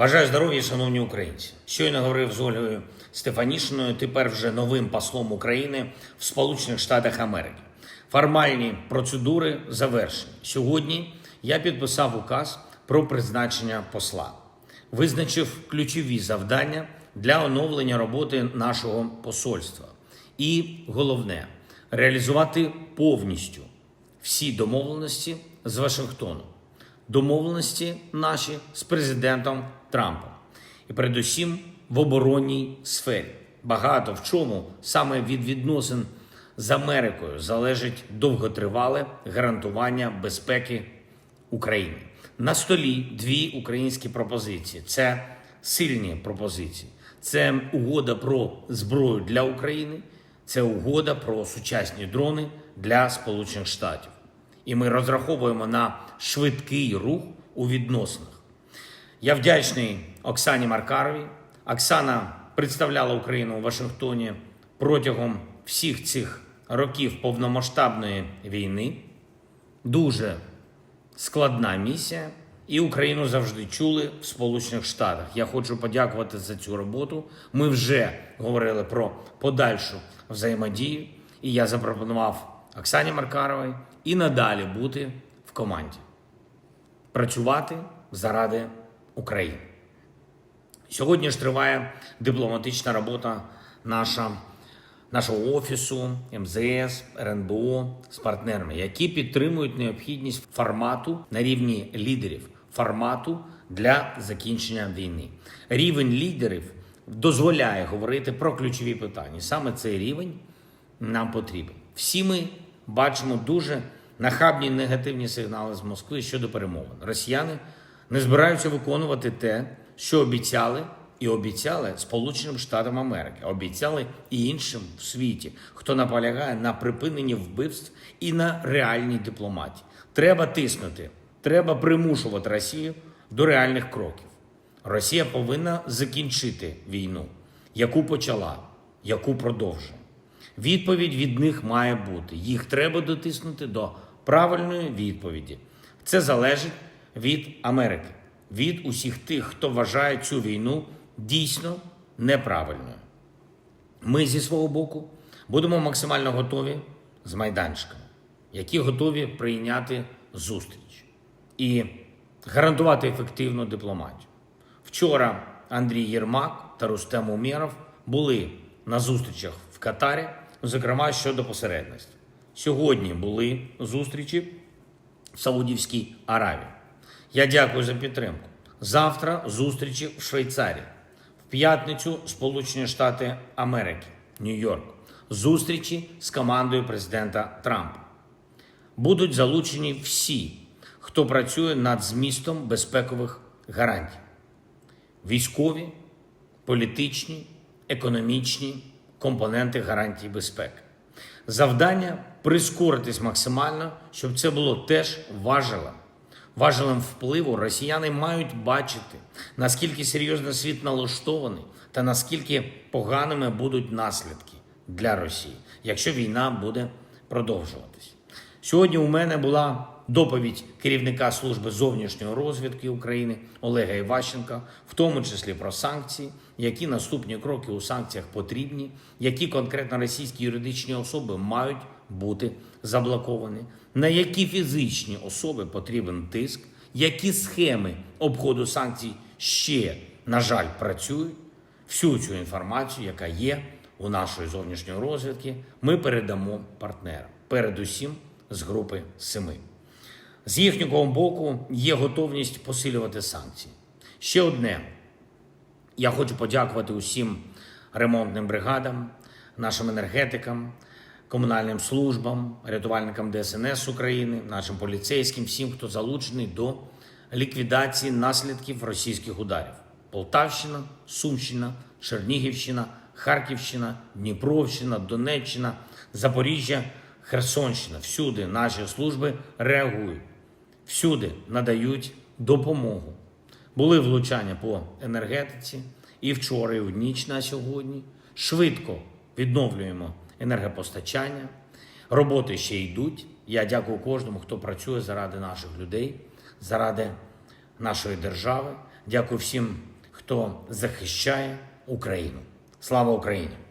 Бажаю здоров'я, шановні українці. Щойно говорив з Ольгою Стефанішиною, тепер вже новим послом України в Сполучених Штатах Америки. Формальні процедури завершені. Сьогодні я підписав указ про призначення посла, визначив ключові завдання для оновлення роботи нашого посольства. І головне реалізувати повністю всі домовленості з Вашингтоном домовленості наші з президентом Трампом, і передусім в оборонній сфері. Багато в чому саме від відносин з Америкою залежить довготривале гарантування безпеки України. На столі дві українські пропозиції. Це сильні пропозиції. Це угода про зброю для України, це угода про сучасні дрони для Сполучених Штатів і ми розраховуємо на швидкий рух у відносинах. Я вдячний Оксані Маркаровій. Оксана представляла Україну у Вашингтоні протягом всіх цих років повномасштабної війни. Дуже складна місія, і Україну завжди чули в Сполучених Штатах. Я хочу подякувати за цю роботу. Ми вже говорили про подальшу взаємодію, і я запропонував Оксані Маркаровій і надалі бути в команді, працювати заради України. Сьогодні ж триває дипломатична робота наша, нашого офісу, МЗС, РНБО з партнерами, які підтримують необхідність формату на рівні лідерів, формату для закінчення війни. Рівень лідерів дозволяє говорити про ключові питання. Саме цей рівень нам потрібен. Всі ми бачимо дуже нахабні негативні сигнали з Москви щодо перемовин. Росіяни не збираються виконувати те, що обіцяли, і обіцяли Сполученим Штатам Америки, обіцяли і іншим в світі, хто наполягає на припиненні вбивств і на реальній дипломатії. Треба тиснути, треба примушувати Росію до реальних кроків. Росія повинна закінчити війну, яку почала, яку продовжує. Відповідь від них має бути. Їх треба дотиснути до правильної відповіді. Це залежить від Америки, від усіх тих, хто вважає цю війну дійсно неправильною. Ми зі свого боку будемо максимально готові з майданчиками, які готові прийняти зустріч і гарантувати ефективну дипломатію. Вчора Андрій Єрмак та Рустем Умєров були на зустрічах в Катарі, зокрема щодо посередництва. Сьогодні були зустрічі в Саудівській Аравії. Я дякую за підтримку. Завтра зустрічі в Швейцарії, в п'ятницю Сполучені Штати Америки, Нью-Йорк. Зустрічі з командою президента Трампа. Будуть залучені всі, хто працює над змістом безпекових гарантій: військові, політичні, економічні компоненти гарантій безпеки. Завдання прискоритись максимально, щоб це було теж важелем. Важелем впливу росіяни мають бачити, наскільки серйозно світ налаштований та наскільки поганими будуть наслідки для Росії, якщо війна буде продовжуватись. Сьогодні у мене була доповідь керівника служби зовнішньої розвідки України Олега Іващенка, в тому числі про санкції, які наступні кроки у санкціях потрібні, які конкретно російські юридичні особи мають бути заблоковані, на які фізичні особи потрібен тиск, які схеми обходу санкцій ще, на жаль, працюють. Всю цю інформацію, яка є у нашої зовнішньої розвідки, ми передамо партнерам, передусім з групи семи. З їхнього боку є готовність посилювати санкції. Ще одне. Я хочу подякувати усім ремонтним бригадам, нашим енергетикам, комунальним службам, рятувальникам ДСНС України, нашим поліцейським, всім, хто залучений до ліквідації наслідків російських ударів. Полтавщина, Сумщина, Чернігівщина, Харківщина, Дніпровщина, Донеччина, Запоріжжя, Херсонщина. Всюди наші служби реагують, всюди надають допомогу. Були влучання по енергетиці і вчора, і в ніч на сьогодні. Швидко відновлюємо енергопостачання. Роботи ще йдуть. Я дякую кожному, хто працює заради наших людей, заради нашої держави. Дякую всім, хто захищає Україну. Слава Україні!